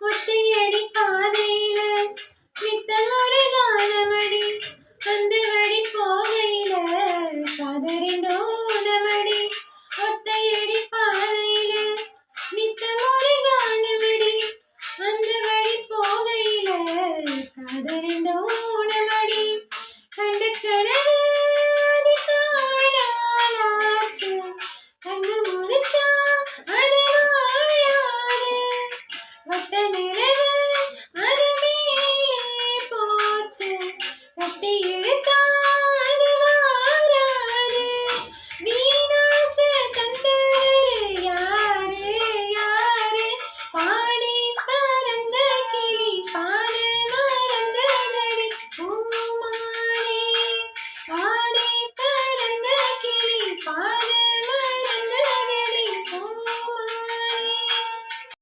ஒத்தையடி பாதையில நித்தம் ஒரு காலமடி அந்த வழி போகையில காதறிண்டோதமடி ஒத்தையடி பாதையில நித்தம் ஒரு காலமடி அந்த வழி போகையில காதறிண்டோதமடி பட்ட நிறவு அது போச்சு. கட்டி